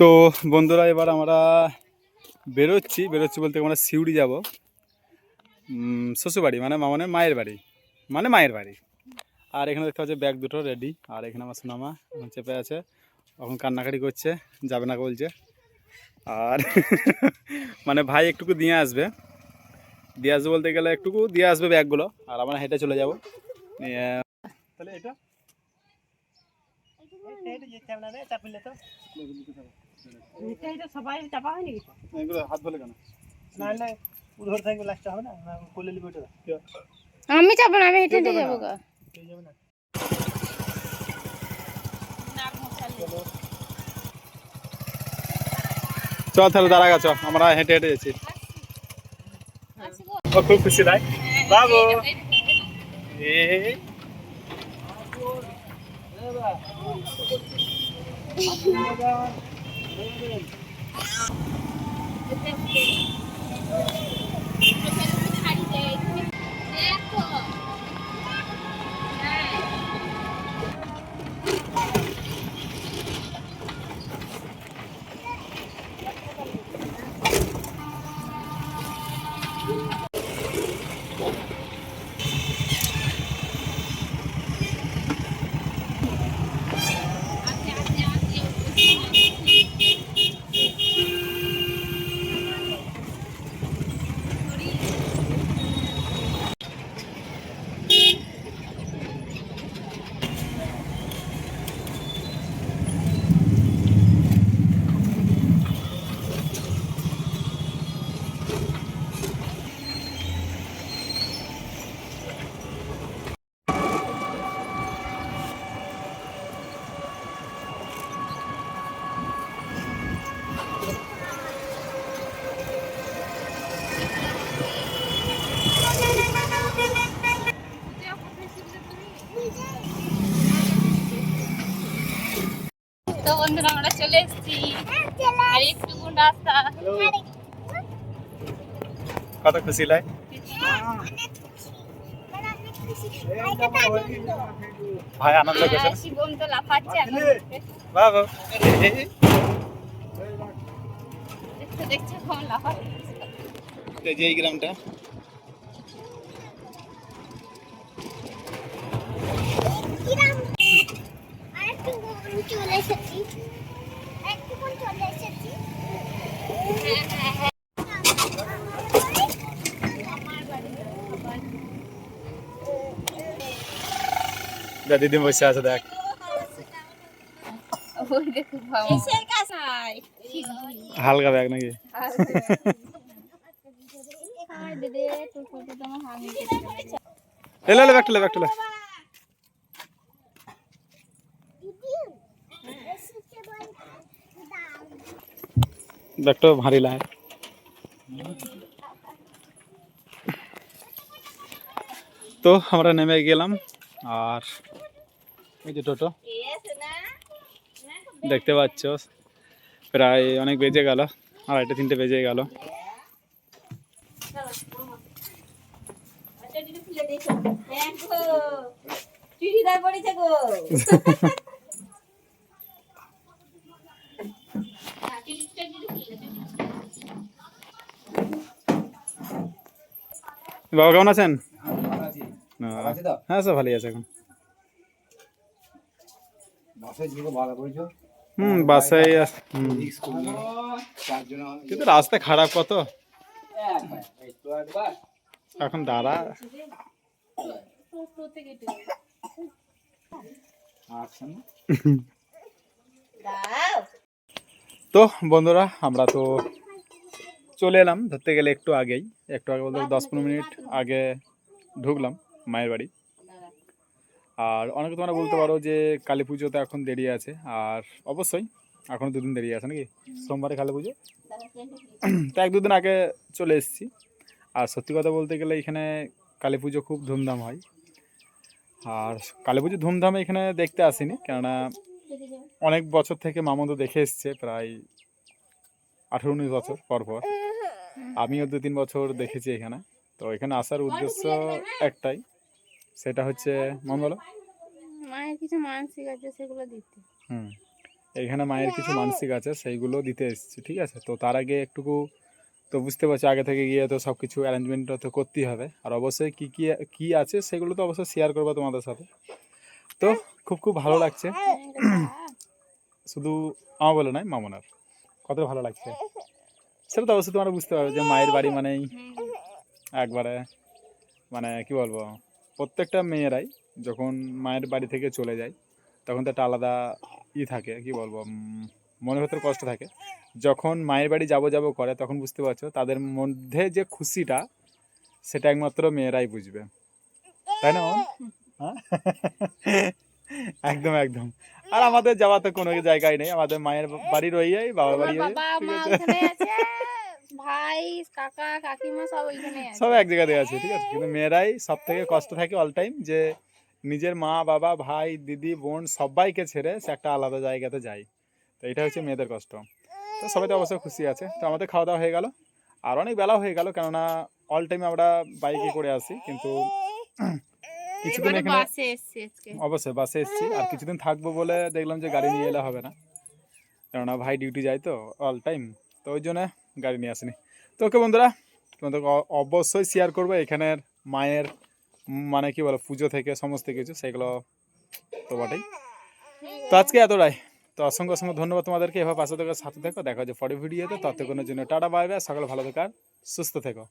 তো বন্ধুরা এবার আমরা বেরোচ্ছি বেরোচ্ছি বলতে আমরা সিউড়ি যাব শ্বশুরবাড়ি মানে মামনের মায়ের বাড়ি মানে মায়ের বাড়ি আর এখানে দেখতে পাচ্ছি ব্যাগ দুটো রেডি আর এখানে আমার সোনামা চেপে আছে এখন কান্নাকাটি করছে যাবে না বলছে আর মানে ভাই একটুকু দিয়ে আসবে দিয়ে আসবে বলতে গেলে একটুকু দিয়ে আসবে ব্যাগগুলো আর আমরা হেঁটে চলে যাব তাহলে এটা সবাই চাপা হয়নি এগুলো হাত ধরে কেন? নাহলে উধর থাকবে লাস্টটা হবে না? না কোলে লিবে ওটা আমি যাব না আমি হেঁটে হেঁটে যাব গা। পেয়ে যাবে না। চল তাহলে দাঁড়া গেছ আমরা হেঁটে হেঁটে যাচ্ছি। ও খুব খুশি নাই বাবু। এই তো বন্ধুরা আমরা চলে এসেছি। আর একটু রাস্তা। কত খুশি লাই? ভাই আনন্দ করছে? হ্যাঁ, শিবম তো লাফাচ্ছে এখন। বাবু দেখতে দেখতে কেমন লাফাচ্ছে। এই যে এই গ্রামটা চলে এসেছি একটু চলে এসেছি যা দিদি বসে আছে দেখ ওই দেখো বাবা হালকা ব্যাগ নাকি হাই দিদি তোর ফটো তো আমার হাত নিচে চলে গেছে। এলে এলে ব্যাগটা ব্যাগটা ব্যাগটা ভারী লাগে তো আমরা নেমে গেলাম আর এই যে টোটো। দেখতে পাচ্ছ। প্রায় অনেক বেজে গেল। আড়াইটে তিনটে বেজে গেল। বাবা কেমন আছেন? হ্যাঁ সব ভালোই আছে এখন। হুম বাসায় কিন্তু রাস্তা খারাপ কত? এখন দাঁড়া। তো বন্ধুরা আমরা তো চলে এলাম। ধরতে গেলে একটু আগেই। একটু আগে বলতে দশ পনেরো মিনিট আগে ঢুকলাম মায়ের বাড়ি। আর অনেকে তোমরা বলতে পারো যে কালী পুজো তো এখন দেরি আছে, আর অবশ্যই এখনও দুদিন দেরি আছে নাকি? সোমবারে কালী পুজো? তো এক দুদিন আগে চলে এসেছি। আর সত্যি কথা বলতে গেলে এখানে কালী পুজো খুব ধুমধাম হয়। আর কালী পুজো ধুমধামে এখানে দেখতে আসিনি, কেননা অনেক বছর থেকে মামতো দেখে এসছে, প্রায় আঠেরো উনিশ বছর পর পর। আমিও দু তিন বছর দেখেছি এখানে। তো এখানে আসার উদ্দেশ্য একটাই সেটা হচ্ছে মন বলো। মায়ের কিছু মানসিক আছে সেগুলো দিতে। হুম এখানে মায়ের কিছু মানসিক আছে সেইগুলো দিতে এসেছি ঠিক আছে? তো তার আগে একটুকু তো বুঝতে পারছি আগে থেকে গিয়ে তো সব কিছু অ্যারেঞ্জমেন্ট তো করতেই হবে। আর অবশ্যই কী কী কী আছে সেগুলো তো অবশ্যই শেয়ার করব তোমাদের সাথে। তো খুব খুব ভালো লাগছে। শুধু আমার বলে নয় মামনার। কত ভালো লাগছে। সেটা তো অবশ্যই তোমরা বুঝতে পারবে যে মায়ের বাড়ি মানেই একবারে মানে কি বলব? প্রত্যেকটা মেয়েরাই যখন মায়ের বাড়ি থেকে চলে যায় তখন তো একটা আলাদা ই থাকে কি বলব মনের ভেতর কষ্ট থাকে। যখন মায়ের বাড়ি যাব যাব করে তখন বুঝতে পারছ তাদের মধ্যে যে খুশিটা সেটা একমাত্র মেয়েরাই বুঝবে। তাই না হ্যাঁ? একদম একদম। আর আমাদের যাওয়া তো কোনো জায়গায় নেই আমাদের মায়ের বাড়ি রয়েই বাবার বাড়ি ভাই কাকা কাকিমা সব ওইখানে আছে। সব এক জায়গাতে আছে ঠিক আছে? কিন্তু মেয়েরাই সব থেকে কষ্ট থাকে অল টাইম যে নিজের মা বাবা ভাই দিদি বোন সবাইকে ছেড়ে সে একটা আলাদা জায়গাতে যায়। তো এটা হচ্ছে মেয়েদের কষ্ট। তো সবাই তো অবশ্যই খুশি আছে। তো আমাদের খাওয়া দাওয়া হয়ে গেল। আর অনেক বেলা হয়ে গেল কেননা অল টাইম আমরা বাইকে করে আসি কিন্তু কিছুদিন এখানে অবশ্যই বাসে এসেছি। আর কিছুদিন থাকব বলে দেখলাম যে গাড়ি নিয়ে এলে হবে না। কেননা ভাই ডিউটি যায় তো অল টাইম তো ওই জন্য গাড়ি নিয়ে আসেনি। তো ওকে বন্ধুরা, তোমাদেরকে অবশ্যই শেয়ার করব এখানের মায়ের মানে কি বলো, পুজো থেকে, সমস্ত কিছু, সেগুলো তো বটেই। তো আজকে এতটাই তো অসংখ্য অসংখ্য ধন্যবাদ তোমাদেরকে। এভাবে পাশে থেকে সাথে থেকো। দেখা হচ্ছে পরে ভিডিওতে। ততক্ষণের জন্য টাটা, বাই বাই। সকালে ভালো থাকার, সুস্থ থেকো।